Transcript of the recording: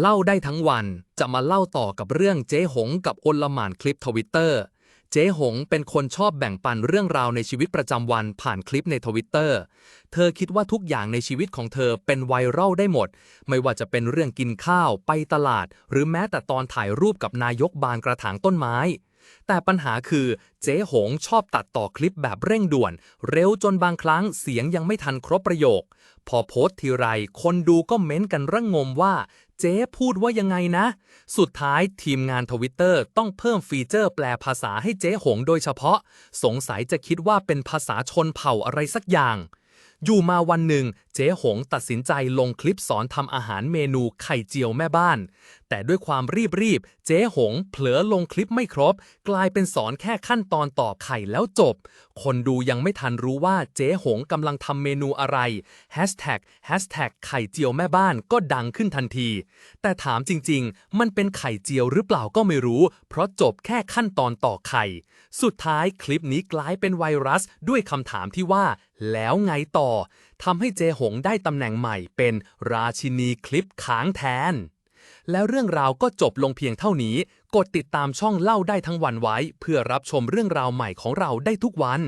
เล่าได้ทั้งวันจะมาเล่าต่อกับเรื่องเจ๊หงกับอลหม่านคลิปทวิตเตอร์เจ๊หงเป็นคนชอบแบ่งปันเรื่องราวในชีวิตประจำวันผ่านคลิปในทวิตเตอร์เธอคิดว่าทุกอย่างในชีวิตของเธอเป็นไวรัลได้หมด ไม่ว่าจะเป็นเรื่องกินข้าวไปตลาด หรือแม้แต่ตอนถ่ายรูปกับนายกบานกระถางต้นไม้ แต่ปัญหาคือเจ๊หงชอบตัดต่อคลิปแบบเร่งด่วน เร็วจนบางครั้งเสียงยังไม่ทันครบประโยค พอโพสทีไร คนดูก็เม้นกันระงมว่า เจ๊พูดว่ายังไงนะ สุดท้ายทีมงานทวิตเตอร์ต้องเพิ่มฟีเจอร์แปลภาษาให้เจ๊หงโดยเฉพาะ สงสัยจะคิดว่าเป็นภาษาชนเผ่าอะไรสักอย่าง อยู่มาวันหนึ่ง เจ๊หงตัดสินใจลงคลิปสอนทำอาหารเมนูไข่เจียวแม่บ้าน แต่ด้วยความรีบๆเจ๊หงเผลอลงคลิปไม่ครบ กลายเป็นสอนแค่ขั้นตอนต่อไข่แล้วจบ คนดูยังไม่ทันรู้ว่าเจ๊หงกำลังทำเมนูอะไรแฮชแท็กแฮชแท็กไข่เจียวแม่บ้านก็ดังขึ้นทันที แต่ถามจริง ๆ มันเป็นไข่เจียวหรือเปล่าก็ไม่รู้ เพราะจบแค่ขั้นตอนต่อไข่ สุดท้ายคลิปนี้กลายเป็นไวรัสด้วยคำถามที่ว่าแล้วไงต่อทำให้เจหงได้ตำแหน่งใหม่เป็นราชินีคลิปค้างแทน แล้วเรื่องราวก็จบลงเพียงเท่านี้ กดติดตามช่องเล่าได้ทั้งวันไว้ เพื่อรับชมเรื่องราวใหม่ของเราได้ทุกวัน